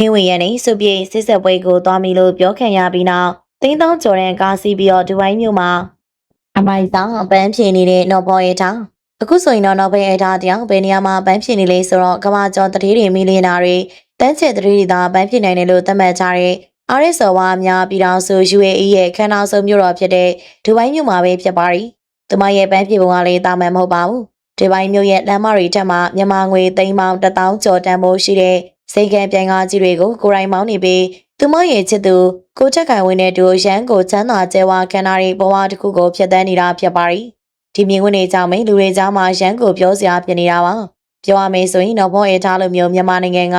ခင်းဝင်ရနေစုပြေစစ်ဆက်ပွဲကိုသွားပြီလို့ပြောခံရပြီးနောက်တင်းတောင်းကျော်တဲ့ကားစီးပြီးတော့ဒူဘိုင်းမြို့မှာအမိုင်ဆောင်အပန်းဖြေနေတဲ့နော်ဘော်ရဲထောင်အခုဆိုရင်တော့နော်ဘော်ရဲထောင်တရားဘယ်နေရာမှာအပန်းဖြေနေလဲဆိုတော့ကမ္ဘာကျော်တတိတွေမီလီယံနာတွေတန်းချဲတတိတွေသာအပန်းဖြေနိုင်တယ်လို့သတ်မှတ်ကြတဲ့ RSO ဝါအများပြည်တော်စု UAE ရဲ့ခန်းနာဆုံးမြို့တော်ဖြစ်တဲ့ဒူဘိုင်းမြို့မှာပဲဖြစ်ပါရီ။သူမရဲ့ပန်းဖြေပုံကလည်းတာမန်မဟုတ်ပါဘူး။ဒူဘိုင်းမြို့ရဲ့လမ်းမတွေထက်မှမြန်မာငွေသိန်းပေါင်း1000ကျော်တန်ဖိုးရှိတဲ့ စိတ်ကံပြန်ကားကြီးတွေကိုကိုယ်တိုင်မောင်းနေပြီးသူမရဲ့ချစ်သူကိုချက်ခိုင်ဝင်းနဲ့တူရန်ကိုချမ်းသာကျဲဝါခန္ဓာရီဘဝတစ်ခုကိုဖျက်ဆီးနေတာဖြစ်ပါရီ။ဒီမြင်ကွင်းတွေကြောင့်မိလူတွေကြားမှာရန်ကိုပြောစရာဖြစ်နေတာပါ။ပြောရမယ်ဆိုရင်တော့ဘောအေထားလိုမျိုးမြန်မာနိုင်ငံက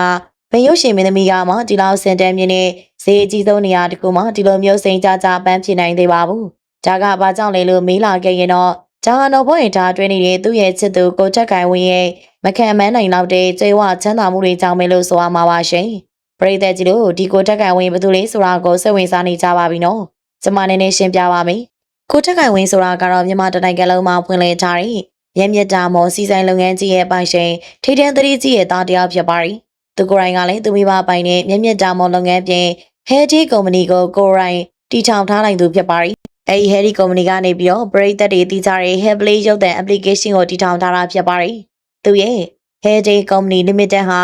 ဘယ်ရုပ်ရှင်မင်းသမီးကမှဒီလောက်စင်တန်းမြင့်နဲ့ဈေးအကြီးဆုံးနေရာတစ်ခုမှဒီလိုမျိုးစိန်ကြကြပန်းဖြစ်နိုင်သေးပါဘူး။ဒါကဘာကြောင့်လဲလို့မေးလာခဲ့ရင်တော့ ဂျာဟန်တော်ဘွင့်ထားတွင်းနေတဲ့သူ့ရဲ့ချစ်သူကိုချက်ကိုင်ဝင်းရဲ့မခံမန်းနိုင်တော့တဲ့ကျေဝချမ်းသာမှုတွေကြောင့်ပဲလို့ဆိုရမှာပါရှင်။ပရိသတ်ကြီးတို့ဒီကိုထက်ကိုင်ဝင်းဘယ်သူလဲဆိုတာကိုစိတ်ဝင်စားနေကြပါပြီနော်။ကျွန်မနည်းနည်းရှင်းပြပါမယ်။ကိုထက်ကိုင်ဝင်းဆိုတာကတော့မြန်မာတိုင်းနိုင်ငံလုံးမှာဖွင့်လှစ်ထားတဲ့ရမြတာမော်စီဆိုင်လုပ်ငန်းကြီးရဲ့ပိုင်ရှင်ထိထန်သတိကြီးရဲ့တာတရားဖြစ်ပါရီ။သူကိုယ်တိုင်ကလည်းသူမိဘပိုင်နဲ့မြမြတာမော်လုပ်ငန်းပြင် Hedi Company ကိုကိုယ်တိုင်တီထောင်ထားနိုင်သူဖြစ်ပါရီ။ အဲဒီ Hedi Company ကနေပြီးတော့ပရိသတ်တွေတည်ကြတဲ့ Heavily ရုပ်သံ application ကိုတီထောင်ထားတာဖြစ်ပါရီ။သူရဲ့ Hedi Company Limited ဟာ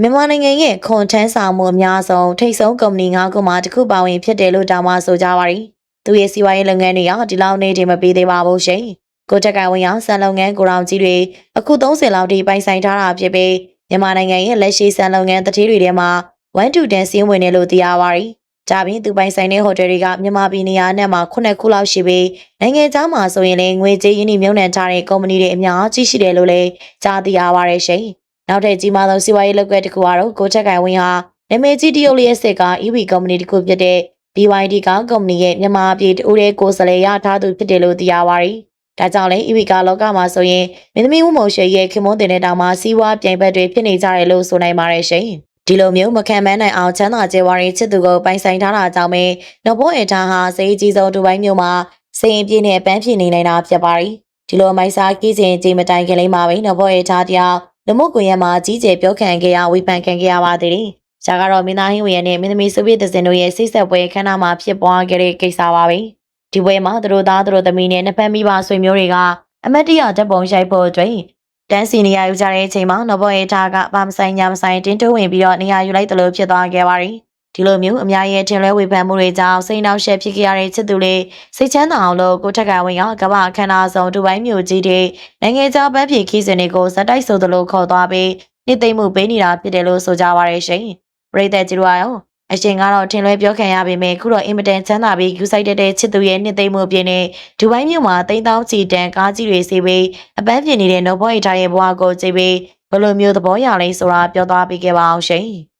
မြန်မာနိုင်ငံရဲ့ခွန်ထမ်းဆောင်မှုအများဆုံးထိပ်ဆုံးကုမ္ပဏီ၅ခုမှတစ်ခုပါဝင်ဖြစ်တယ်လို့တောင်းမှဆိုကြပါရီ။သူရဲ့စီးပွားရေးလုပ်ငန်းတွေကဒီလောက်နေတည်မပေးသေးပါဘူးရှင်။ကိုတက်ကန်ဝင်အောင်ဆန်လုပ်ငန်းကိုရောင်ကြီးတွေအခု30လောက်ထိပိုင်ဆိုင်ထားတာဖြစ်ပြီးမြန်မာနိုင်ငံရဲ့လက်ရှိဆန်လုပ်ငန်းတတိတွေထဲမှာ1 to 10စီးဝင်တယ်လို့သိရပါရီ။ ကြပြီးသူပိုင်ဆိုင်တဲ့ဟိုတယ်တွေကမြန်မာပြည်နေရာနဲ့မှာ9ခုလောက်ရှိပြီးနိုင်ငံခြားမှာဆိုရင်လည်းငွေကြေးရင်းနှီးမြှုပ်နှံထားတဲ့ကုမ္ပဏီတွေအများကြီးရှိတယ်လို့လည်းကြားသိရပါရရှင်။နောက်ထပ်ကြီးမားသောစီးပွားရေးလုပ်ကွက်တစ်ခုကတော့ကိုချက်ကိုင်ဝင်းဟာနာမည်ကြီးတရုတ်လျက်စစ်က EV ကုမ္ပဏီတစ်ခုဖြစ်တဲ့ BYD ကကုမ္ပဏီရဲ့မြန်မာပြည်တူတဲ့ကိုယ်စားလှယ်ရထားသူဖြစ်တယ်လို့သိရပါရီ။ဒါကြောင့်လည်း EV ကလောကမှာဆိုရင်မင်းသမီးဦးမောင်ရှိရဲ့ခင်မွန်းတင်တဲ့တောင်မှာစီးပွားပြိုင်ဘက်တွေဖြစ်နေကြတယ်လို့ဆိုနိုင်ပါတယ်ရှင်။ ဒီလိုမျိုးမခံမန်းနိုင်အောင်ချမ်းသာကြဲဝါရီချစ်သူကိုပိုင်ဆိုင်ထားတာကြောင့်ပဲနော်ဘောအထားဟာစိတ်ကြီးဆုံးဒူဘိုင်းမြို့မှာစိန်ပြင်းနဲ့ပန်းဖြစ်နေနိုင်တာဖြစ်ပါရီ။ဒီလိုမိုက်စားကြီးစဉ်ကြီးမတိုင်ခင်လေးမှာပဲနော်ဘောအထားတယောက်လူမှုကွန်ရက်မှာကြီးကျယ်ပြောခံခဲ့ရဝေဖန်ခံခဲ့ရပါသေးတယ်။ရှားကတော့မင်းသားဟင်းဝေရနဲ့မင်းသမီးစုပြည့်တစင်တို့ရဲ့စိတ်ဆက်ပွဲခန်းနာမှာဖြစ်ပွားခဲ့တဲ့ကိစ္စပါပဲ။ဒီပွဲမှာသူတို့သားသူတို့သမီးနဲ့နှစ်ဖက်မိဘဆွေမျိုးတွေကအမတ်တရဓာတ်ပုံရိုက်ဖို့အတွက် တန်းစီနေရယူကြတဲ့အချိန်မှာနော်ဘောအေတာကဘာမဆိုင်ညာမဆိုင်တင်းတိုးဝင်ပြီးတော့နေရာယူလိုက်တယ်လို့ဖြစ်သွားခဲ့ပါရီ။ဒီလိုမျိုးအများရဲ့ထင်လွဲဝေဖန်မှုတွေကြောင့်စိတ်နှောက်ယှက်ဖြစ်ခဲ့ရတဲ့ချစ်သူလေးစိတ်ချမ်းသာအောင်လို့ကိုထက်ကဝင်ကကမ္ဘာခန္ဓာဆောင်ဒူဘိုင်းမြို့ကြီးတွေနိုင်ငံခြားပန်းဖြေခီးစဉ်တွေကိုဇက်တိုက်ဆိုသလိုခေါ်သွားပြီးနှိမ့်သိမ့်မှုပေးနေတာဖြစ်တယ်လို့ဆိုကြပါရရှင်။ပရိသတ်ကြီးတို့ရော အရှင်ကတော့ထင်လွဲပြောခံရပေမဲ့ခုတော့အင်မတန်ချမ်းသာပြီးယူဆိုင်တဲ့တဲ့ချစ်သူရဲ့နှစ်သိမ့်မှုပြင်းနေဒူဘိုင်းမြို့မှာတိန်းတောင်းချီတန်ကားကြီးတွေစီပြီးအပန်းပြင်းနေတဲ့နော်ဘော့ရီထားရဲ့ဘဝကိုကြည့်ပြီးဘယ်လိုမျိုးသဘောရလဲဆိုတာပြောသွားပေးခဲ့ပါအောင်ရှင်။